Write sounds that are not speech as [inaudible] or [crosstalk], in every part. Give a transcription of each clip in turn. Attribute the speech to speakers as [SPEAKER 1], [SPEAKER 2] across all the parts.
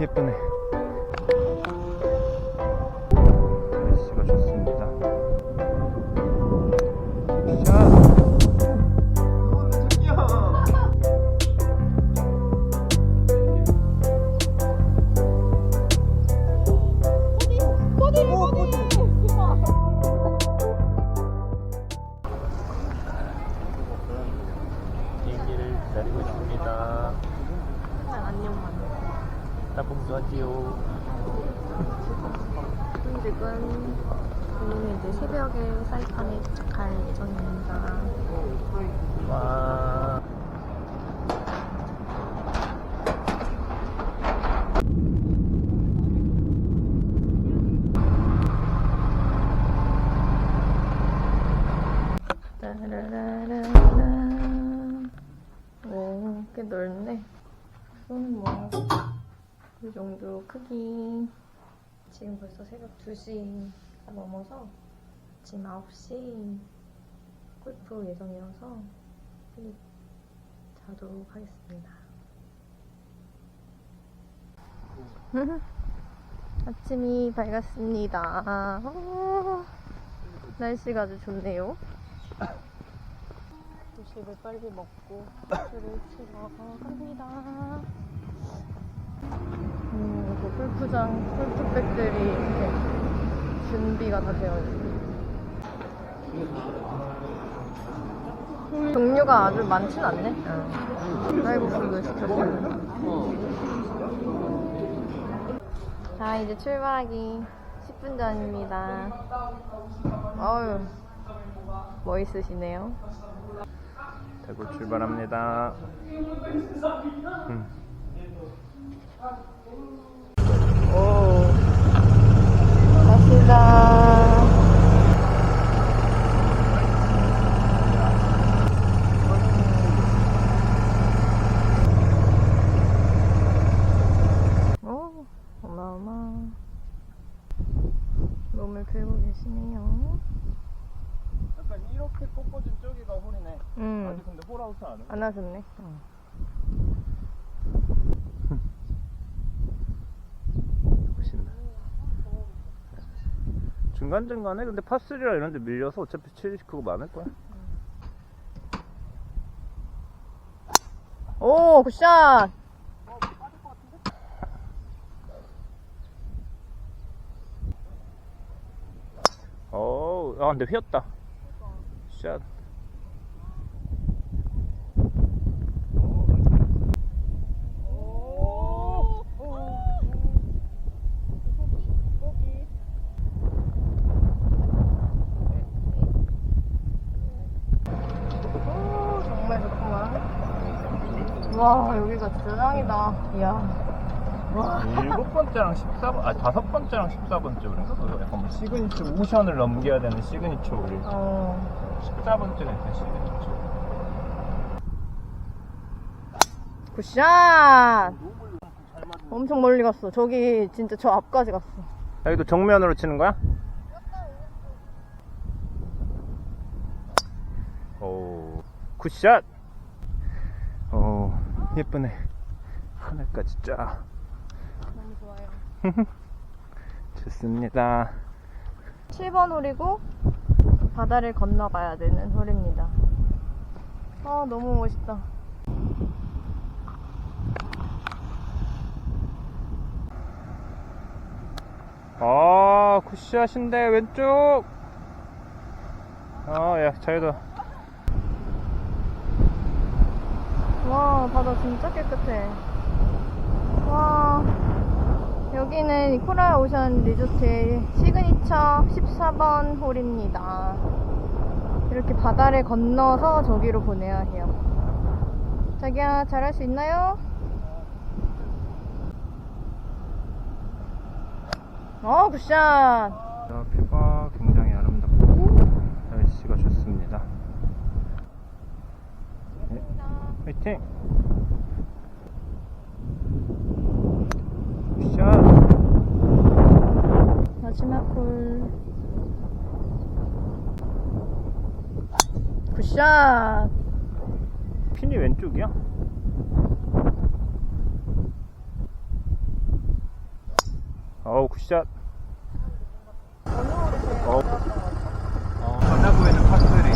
[SPEAKER 1] 예쁘네. 날씨가 좋습니다. 자. 기다리고 있습니다.
[SPEAKER 2] 안녕만.
[SPEAKER 1] 따봉도 하지요.
[SPEAKER 2] 지금 저희는 이제 새벽에 사이판에 갈 예정입니다.
[SPEAKER 1] 와.
[SPEAKER 2] 따라라라라. 오, 꽤 넓네. 손은 뭐, 이 정도 크기. 지금 벌써 새벽 2시 가 넘어서 아침 9시 골프 예정이어서 빨리 자도록 하겠습니다. [laughs] 아침이 밝았습니다. 오, [laughs] 날씨가 아주 좋네요. 조식을 빨리 먹고 [laughs] 술을 치러 갑니다. 음, 그 골프장 골프백들이 이렇게 준비가 다 되어 있어요. 종류가 아주 많진 않네. 쌀국수도 시켰어요. 자, 이제 출발하기 10분 전입니다. 어휴, 멋있으시네요.
[SPEAKER 1] 대구 출발합니다. 음.
[SPEAKER 2] 오, 갑시다. 오, 어마어마. 몸을 풀고 계시네요.
[SPEAKER 1] 약간 이렇게 꺾어진 저기가 홀이네.
[SPEAKER 2] 음,
[SPEAKER 1] 아직 근데 홀아웃은 안 해.
[SPEAKER 2] 안 하셨네. 어.
[SPEAKER 1] 멋있네. 중간중간에 근데 파3라 이런 데 밀려서 어차피 70 그거 많을 거야.
[SPEAKER 2] 오, 굿샷!
[SPEAKER 1] 어우, 아, 근데 휘었다. 샷.
[SPEAKER 2] 오, 정말 좋구만. 와, 여기가 진짜 짱이다. 이야. 와.
[SPEAKER 1] 일곱 번째랑 14번, 아, 다섯 번째랑 14번째 그런가? 그거 약간 뭐 시그니처, 오션을 넘겨야 되는 시그니처 우리.
[SPEAKER 2] 어.
[SPEAKER 1] 14번째가 있어, 시그니처.
[SPEAKER 2] 굿샷! 엄청 멀리 갔어. 저기 진짜 저 앞까지 갔어.
[SPEAKER 1] 여기도 정면으로 치는 거야? 오, 굿샷! 오, 예쁘네. 하늘까지 쫙.
[SPEAKER 2] 너무 좋아요. [laughs]
[SPEAKER 1] 좋습니다.
[SPEAKER 2] 7번 홀이고 바다를 건너가야 되는 홀입니다. 아, 너무 멋있다.
[SPEAKER 1] 아, 굿샷인데, 왼쪽! 아, 야, 자유도.
[SPEAKER 2] 와, 바다 진짜 깨끗해. 와, 여기는 코랄 오션 리조트의 시그니처 14번 홀입니다. 이렇게 바다를 건너서 저기로 보내야 해요. 자기야, 잘할 수 있나요? 어, 굿샷!
[SPEAKER 1] 자, 뷰가 굉장히 아름답고, 날씨가 좋습니다. 네, 화이팅! 굿샷!
[SPEAKER 2] 마지막 홀. 굿샷!
[SPEAKER 1] 핀이 왼쪽이야? 어우 굿샷
[SPEAKER 2] 어느 오르세요?
[SPEAKER 1] 어. 어, 바다 보이는 파스리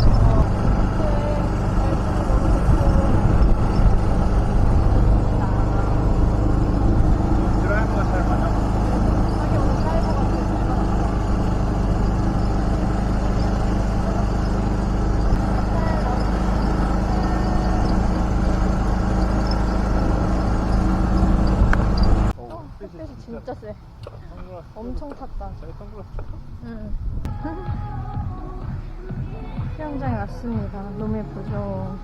[SPEAKER 1] 드라이브가 잘 맞아
[SPEAKER 2] 자기 오늘 짧은 것 같아. 어, 햇빛이 진짜 세. 엄청 탔다.
[SPEAKER 1] 잘 선글라스
[SPEAKER 2] 응. 왔습니다. 너무 예쁘죠?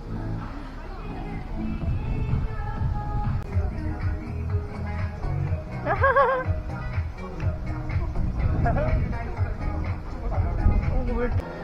[SPEAKER 2] 오, 물. 오.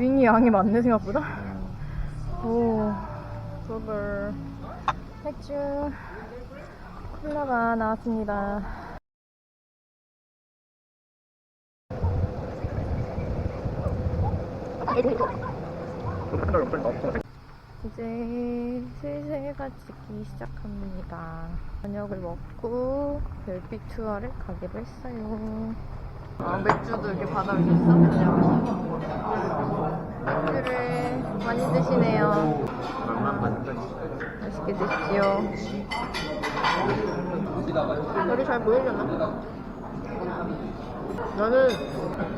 [SPEAKER 2] 윙이 양이 많네, 생각보다. 오, 버블. 맥주. 콜라가 나왔습니다. 이제 슬슬 해가 지기 시작합니다. 저녁을 먹고 별빛 투어를 가기로 했어요. 아, 맥주도 이렇게 있어? 맥 주를 많이 드시네요. 맛있게 드십시오. 별이 잘 보이려나? 나는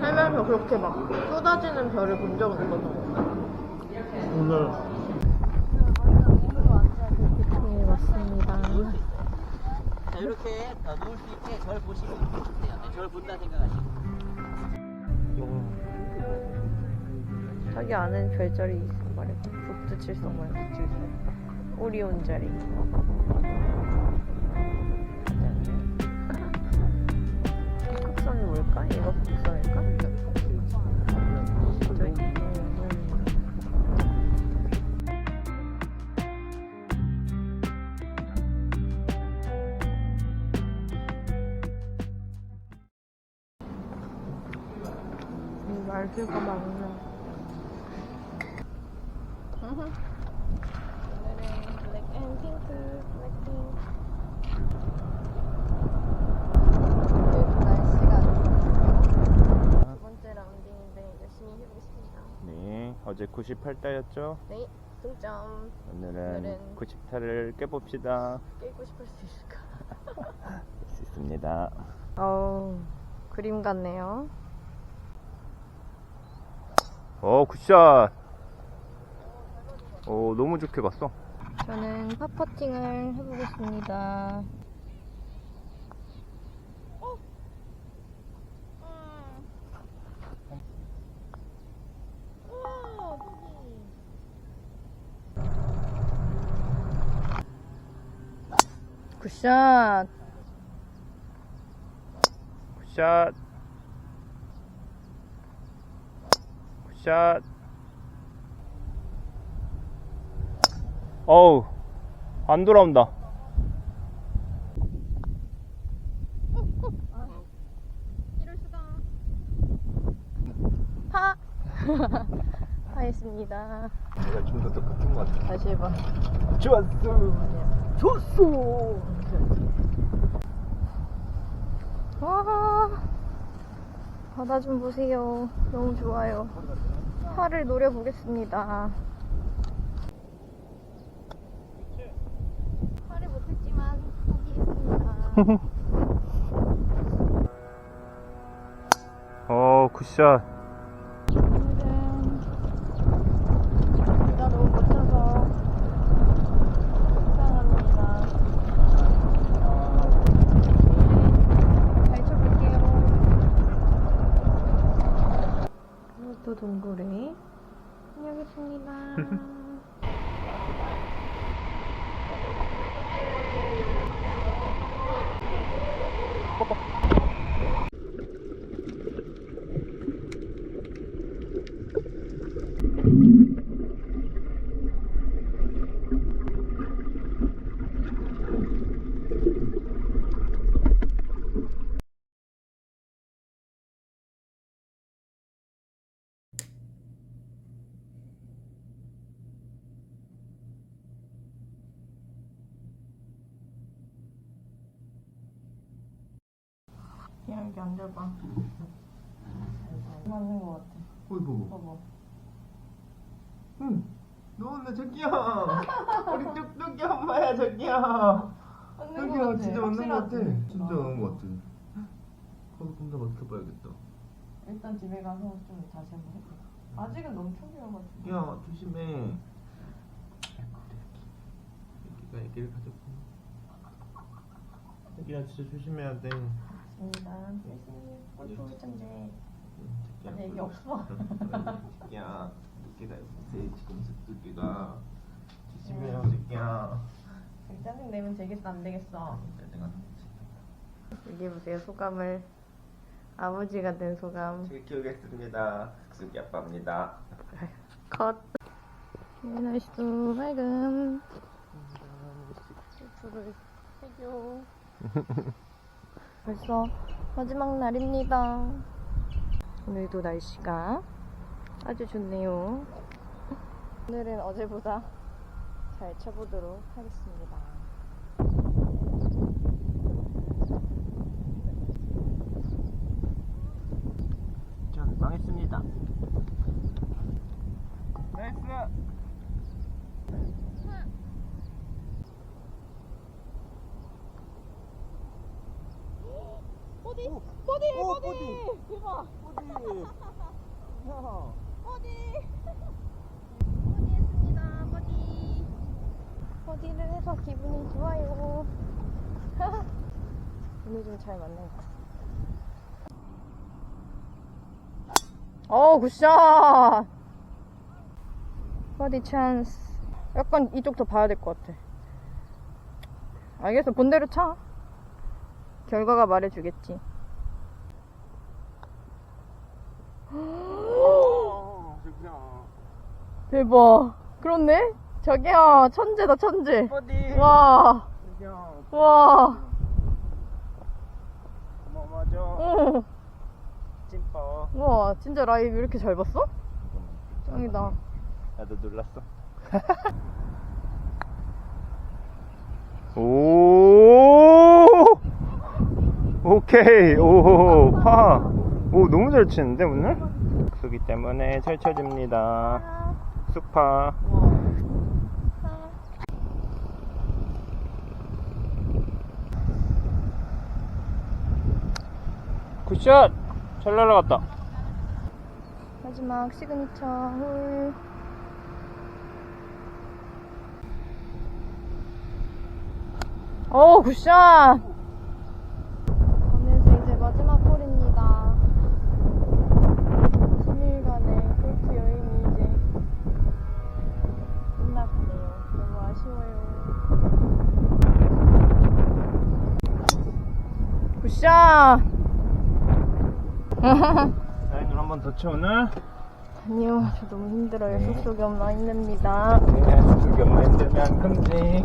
[SPEAKER 2] 살면서 그렇게 막 쏟아지는 별을 본 적은 없거든.
[SPEAKER 1] 오늘
[SPEAKER 2] 네, 맞습니다.
[SPEAKER 3] 자, 이렇게 더 놓을 수 있게 절 보시면 돼요. 네, 절 본다 생각하시고.
[SPEAKER 2] 자기 아는 별자리 말해. 북두칠성 말고. 오리온 자리. 북극성이 뭘까? 얘가? 저기. 음, 음. 이 말들과 많네. 오늘은 블랙 앤 핑크, 블랙핑크. 날씨가 두 번째 라운딩인데 열심히 해보겠습니다.
[SPEAKER 1] 네 어제 98타였죠
[SPEAKER 2] 네, 동점.
[SPEAKER 1] 오늘은
[SPEAKER 2] 오늘은
[SPEAKER 1] 90타를 깨봅시다
[SPEAKER 2] 깨고 싶을 수 있을까? [laughs]
[SPEAKER 1] 할 수 있습니다
[SPEAKER 2] 어우, 그림 같네요.
[SPEAKER 1] 어 굿샷 오 너무 좋게 갔어
[SPEAKER 2] 저는 팝퍼팅을 해보겠습니다. 굿샷.
[SPEAKER 1] 굿샷 굿샷 어우 안 돌아온다
[SPEAKER 2] 파. [laughs] 하겠습니다.
[SPEAKER 1] 내가 좀 더 똑같은 것 같아
[SPEAKER 2] 다시 해봐.
[SPEAKER 1] 좋았어
[SPEAKER 2] 좋소. 와. 바다 좀 보세요. 너무 좋아요. 파를 노려보겠습니다. 파를 못했지만 포기했습니다. [laughs]
[SPEAKER 1] 어 굿샷
[SPEAKER 2] 오늘은 비가 너무 못 쳐서 속상합니다. 잘 쳐볼게요. 또 동굴에 다녀오겠습니다. 여기 앉아봐. 맞는 것 같아.
[SPEAKER 1] 어이 보고.
[SPEAKER 2] 봐봐.
[SPEAKER 1] 응. 너는 저기야. [laughs] 우리 뚝뚝이 엄마야 저기야. 저기야 진짜 맞는 것 같아. 진짜 맞는 것 같아. 가서 좀더 맞춰봐야겠다.
[SPEAKER 2] 일단 집에 가서 좀 다시 한번 해보자. 아직은 너무 초기여가지고.
[SPEAKER 1] 야 조심해. 애기가 애기를 가졌구나. 애기야 진짜 조심해야 돼.
[SPEAKER 2] 맞습니다. 셋이 꼴초 천재. 아니, 애기 없어. [laughs]
[SPEAKER 1] 야, 새끼가 있어. 지금 새끼가 조심해요, 새끼야.
[SPEAKER 2] 짜증 내면 되겠어 안 되겠어.
[SPEAKER 1] 내가
[SPEAKER 2] 여기 보세요 소감을. 아버지가 된 소감.
[SPEAKER 1] 잘 키우겠습니다. 숙숙이 아빠입니다.
[SPEAKER 2] 컷. 날씨도 밝음. 불을 해줘. [laughs] 벌써 마지막 날입니다. 오늘도 날씨가 아주 좋네요. 오늘은 어제보다 잘 쳐보도록 하겠습니다.
[SPEAKER 1] 전 망했습니다. 나이스.
[SPEAKER 2] 버디!
[SPEAKER 1] 오,
[SPEAKER 2] 버디!
[SPEAKER 1] 오,
[SPEAKER 2] 버디!
[SPEAKER 1] 버디!
[SPEAKER 2] 대박!
[SPEAKER 1] 어디? 야.
[SPEAKER 2] 버디! 버디 했습니다. 버디. 버디를 해서 기분이 좋아요. [laughs] 오늘 좀 잘 맞는 것 같습니다. 어, 굿샷! 버디 찬스. 약간 이쪽 더 봐야 될 것 같아. 알겠어. 본대로 차. 결과가 말해주겠지.
[SPEAKER 1] 어, 새끼야.
[SPEAKER 2] 대박. 그렇네? 저기야, 천재다, 천재.
[SPEAKER 1] 어디?
[SPEAKER 2] 와,
[SPEAKER 1] 새끼야.
[SPEAKER 2] 와,
[SPEAKER 1] 뭐 맞아?
[SPEAKER 2] 오,
[SPEAKER 1] 찐뻐.
[SPEAKER 2] 와, 진짜 라이브 이렇게 잘 봤어? 짱이다.
[SPEAKER 1] 나도 놀랐어. [laughs] 오! 오케이. 오, 파. 오, 너무 잘 치는데, 오늘? 그기 때문에 잘 쳐집니다. 수파. 굿샷! 잘 날아갔다.
[SPEAKER 2] 마지막 시그니처 홀. 오, 굿샷! 어느새 이제 마지막 홀입니다. 3일간의 골프 여행이 이제 끝났네요. 너무 아쉬워요. 굿샷!
[SPEAKER 1] 라이들 한번더 쳐, 오늘?
[SPEAKER 2] 아니요, 저 너무 힘들어요. 속속이 엄마 힘듭니다.
[SPEAKER 1] 네, 두개 엄마 힘들면 금지.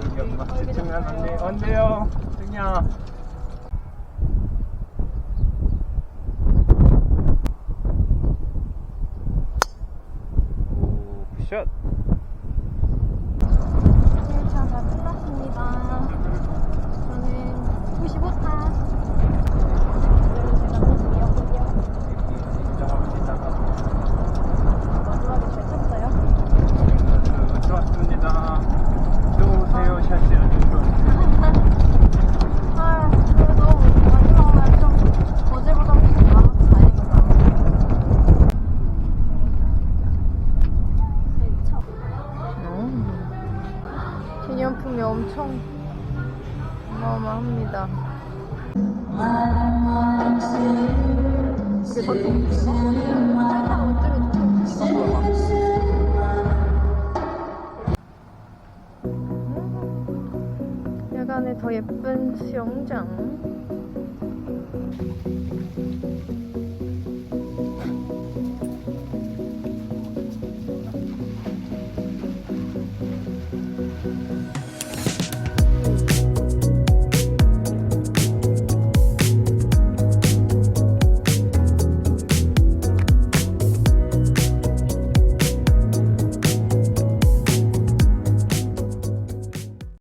[SPEAKER 1] 두개 엄마 지치면 안 돼. 언제요? 그냥.
[SPEAKER 2] 조만간에 더 예쁜 수영장.